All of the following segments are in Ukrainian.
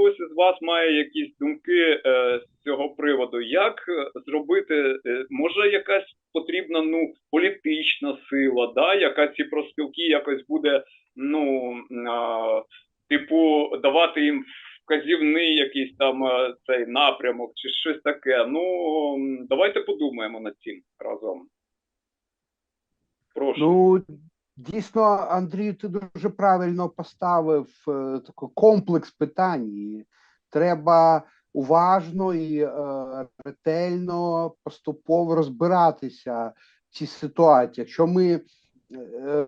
хтось із вас має якісь думки е, з цього приводу, як е, зробити, е, може якась потрібна ну політична сила, да, яка ці профспілки якось буде, ну а, типу, давати їм вказівний якийсь там е, цей напрямок чи щось таке. Ну давайте подумаємо над цим разом. Прошу. Ну, дійсно, Андрію, ти дуже правильно поставив е, такий комплекс питань. Треба уважно і е, ретельно поступово розбиратися в цій ситуації. Якщо ми е,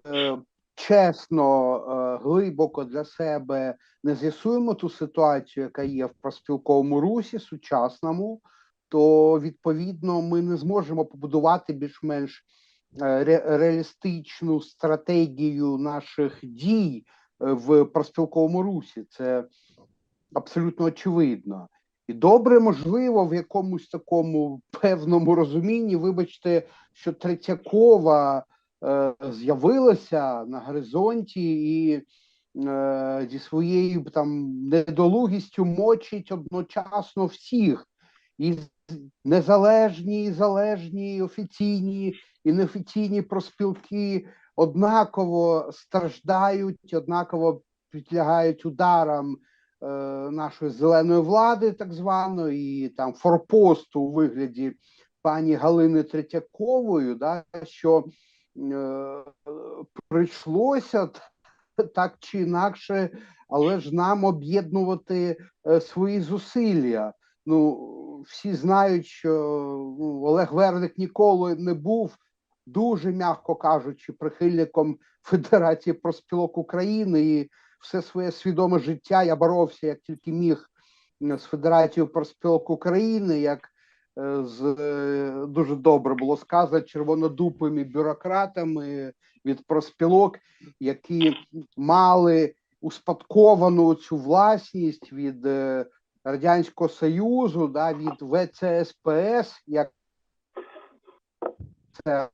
е, чесно, е, глибоко для себе не з'ясуємо ту ситуацію, яка є в проспілковому русі сучасному, то відповідно ми не зможемо побудувати більш-менш ре- реалістичну стратегію наших дій е, в проспілковому русі. Це абсолютно очевидно. І добре, можливо, в якомусь такому певному розумінні, вибачте, що Третьякова е, з'явилася на горизонті і е, зі своєю там недолугістю мочить одночасно всіх. І незалежні, і залежні, і офіційні, і неофіційні проспілки однаково страждають, однаково підлягають ударам е, нашої зеленої влади, так званої, і там форпосту у вигляді пані Галини Третьякової, да, що е, прийшлося так чи інакше, але ж нам об'єднувати е, свої зусилля. Ну, всі знають, що ну, Олег Верник ніколи не був дуже, м'яко кажучи, прихильником Федерації проспілок України. І все своє свідоме життя я боровся як тільки міг з Федерацією проспілок України, як е, з е, дуже добре було сказано червонодупими бюрократами від проспілок, які мали успадковану цю власність від е, Радянського Союзу, да, від ВЦСПС, як це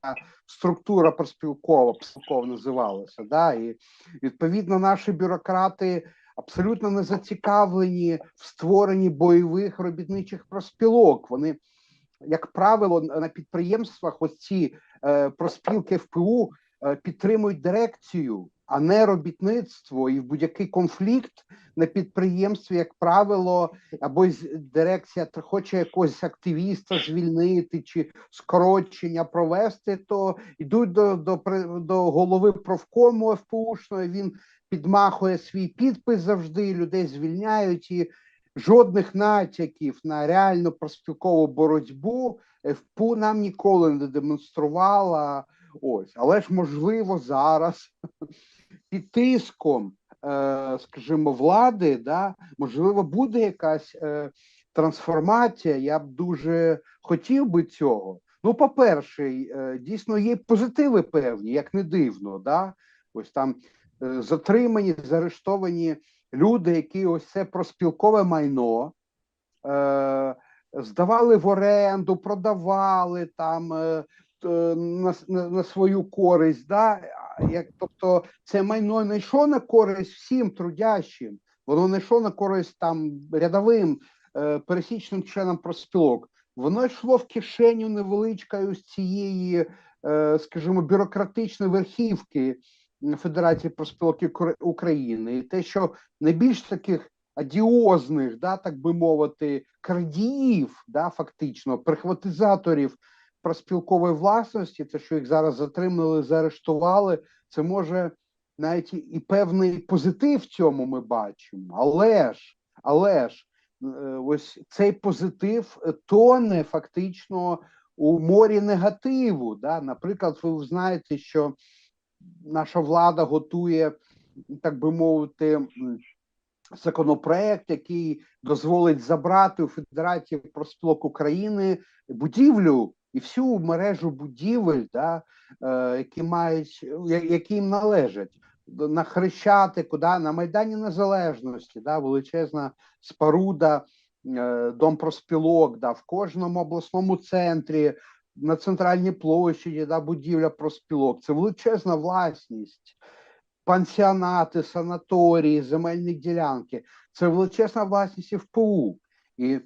структура проспілкова, проспілкова називалася. Да, і відповідно наші бюрократи абсолютно не зацікавлені в створенні бойових робітничих проспілок. Вони, як правило, на підприємствах оці е, проспілки ФПУ підтримують дирекцію, а не робітництво. І в будь-який конфлікт на підприємстві, як правило, або дирекція хоче якогось активіста звільнити чи скорочення провести, то йдуть до, до, до голови профкому ФПУшної, він підмахує свій підпис завжди, людей звільняють і жодних натяків на реальну проспілкову боротьбу ФПУ нам ніколи не демонструвала. Ось, але ж можливо зараз під тиском, е, скажімо, влади, да, можливо, буде якась е, трансформація. Я б дуже хотів би цього. Ну, по-перше, е, дійсно є позитиви певні, як не дивно. Да? Ось там затримані, заарештовані люди, які ось це проспілкове майно. Здавали в оренду, продавали там на, на, на свою користь. Да? Як, тобто це майно не йшло на користь всім трудящим, воно не йшло на користь там рядовим е, пересічним членам проспілок. Воно йшло в кишеню невеличкою з цієї, е, скажімо, бюрократичної верхівки Федерації проспілок України. І те, що найбільш таких адіозних, да, так би мовити, крадіїв, да, фактично, прихватизаторів проспілкової власності, це що їх зараз затримали, заарештували, це може навіть і- певний позитив в цьому ми бачимо. Але ж, але ж, е, ось цей позитив тоне фактично у морі негативу. Да? Наприклад, ви знаєте, що наша влада готує, так би мовити, законопроект, який дозволить забрати у Федерації проспілок України будівлю і всю мережу будівель, да, е, які мають які їм належать. На Хрещатику, да, на Майдані Незалежності, да, величезна споруда, е, дом проспілок, да, в кожному обласному центрі, на центральній площаді, да, будівля проспілок. Це величезна власність. пансіонати, санаторії, земельні ділянки це величезна власність ФПУ. І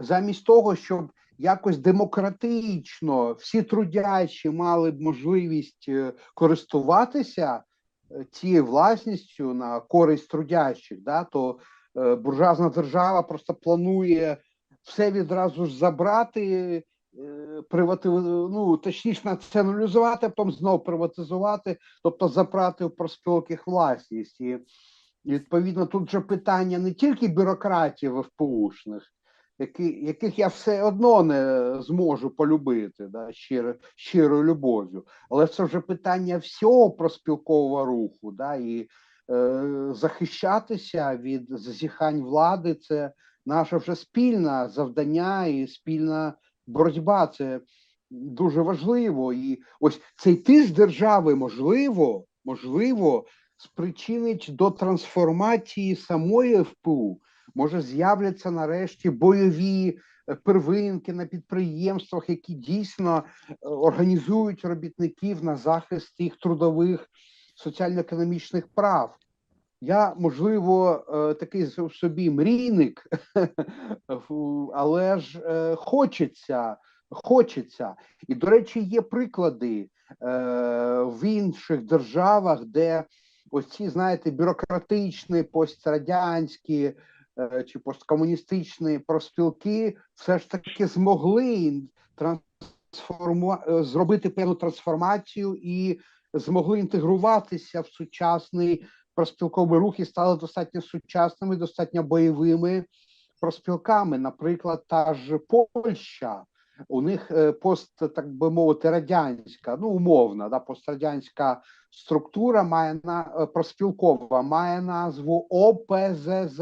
замість того, щоб якось демократично всі трудящі мали б можливість е, користуватися е, цією власністю на користь трудящих, да, то е, буржуазна держава просто планує все відразу ж забрати, привати, ну, точніше націоналізувати, потім знову приватизувати, тобто забрати в профспілок власність. І відповідно тут же питання не тільки бюрократів ФПУшних, які, яких я все одно не зможу полюбити да, щиро, щирою любов'ю, але це вже питання всього проспілкового руху, да, і е, захищатися від зазіхань влади це наше вже спільне завдання і спільна боротьба. Це дуже важливо. І ось цей тиск держави можливо, можливо, спричинить до трансформації самої ФПУ. Може, з'являться нарешті бойові е, первинки на підприємствах, які дійсно е, організують робітників на захист їх трудових соціально-економічних прав. Я, можливо, е, такий в собі мрійник, але ж хочеться, хочеться. І, до речі, є приклади в інших державах, де ось ці, знаєте, бюрократичні, пострадянські чи посткомуністичні профспілки все ж таки змогли трансформувати е, зробити певну трансформацію і змогли інтегруватися в сучасний профспілковий рух і стали достатньо сучасними, достатньо бойовими профспілками. Наприклад, та ж Польща. У них е, пост, так би мовити, радянська, ну умовна, да, пострадянська структура має на проспілкова, має назву ОПЗЗ.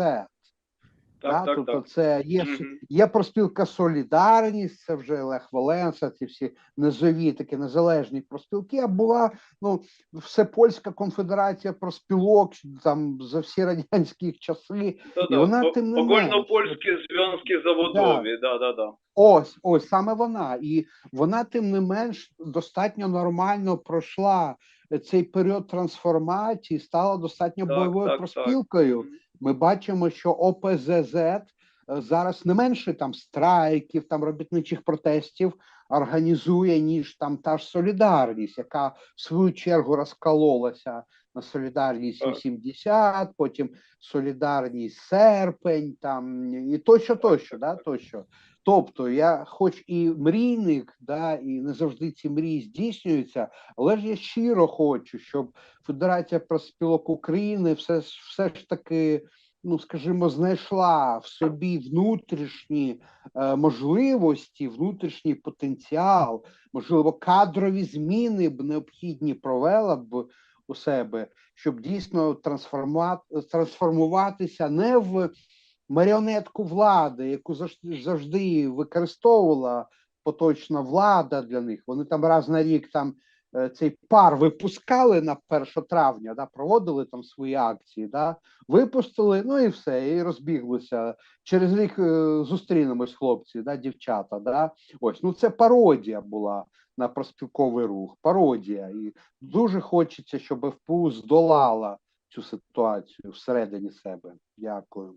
Так, да? так, тобто так. це є, Мгм. є проспілка Солідарність, це вже Лех Валенса, ці всі низові такі незалежні проспілки, а була ну, Всепольська конфедерація проспілок там за всі радянські часи. Да-да. І вона, По- тим не Погольно-польські зв'язки заводові, да, да, да. Ось, ось саме вона. І вона, тим не менш, достатньо нормально пройшла цей період трансформації, стала достатньо Так, бойовою так, проспілкою. Ми бачимо, що ОПЗЗ е, зараз не менше там страйків, там робітничих протестів організує, ніж там та ж солідарність, яка в свою чергу розкололася на солідарність Так. 80, потім солідарність серпень, там і тощо, тощо, да, тощо. Тобто, я, хоч і мрійник, да, і не завжди ці мрії здійснюються, але ж я щиро хочу, щоб Федерація профспілок України все, все ж таки, ну скажімо, знайшла в собі внутрішні е, можливості, внутрішній потенціал, можливо, кадрові зміни б необхідні провела б у себе, щоб дійсно трансформа- трансформуватися не в маріонетку влади, яку завжди, використовувала поточна влада для них. Вони там раз на рік там цей пар випускали на 1 травня, да, проводили там свої акції, да, випустили, ну і все, і розбіглися. Через рік е, зустрінемось, хлопці, да, дівчата. Да. Ось, ну це пародія була на проспілковий рух, пародія. І дуже хочеться, щоб ФПУ здолала цю ситуацію всередині себе. Дякую.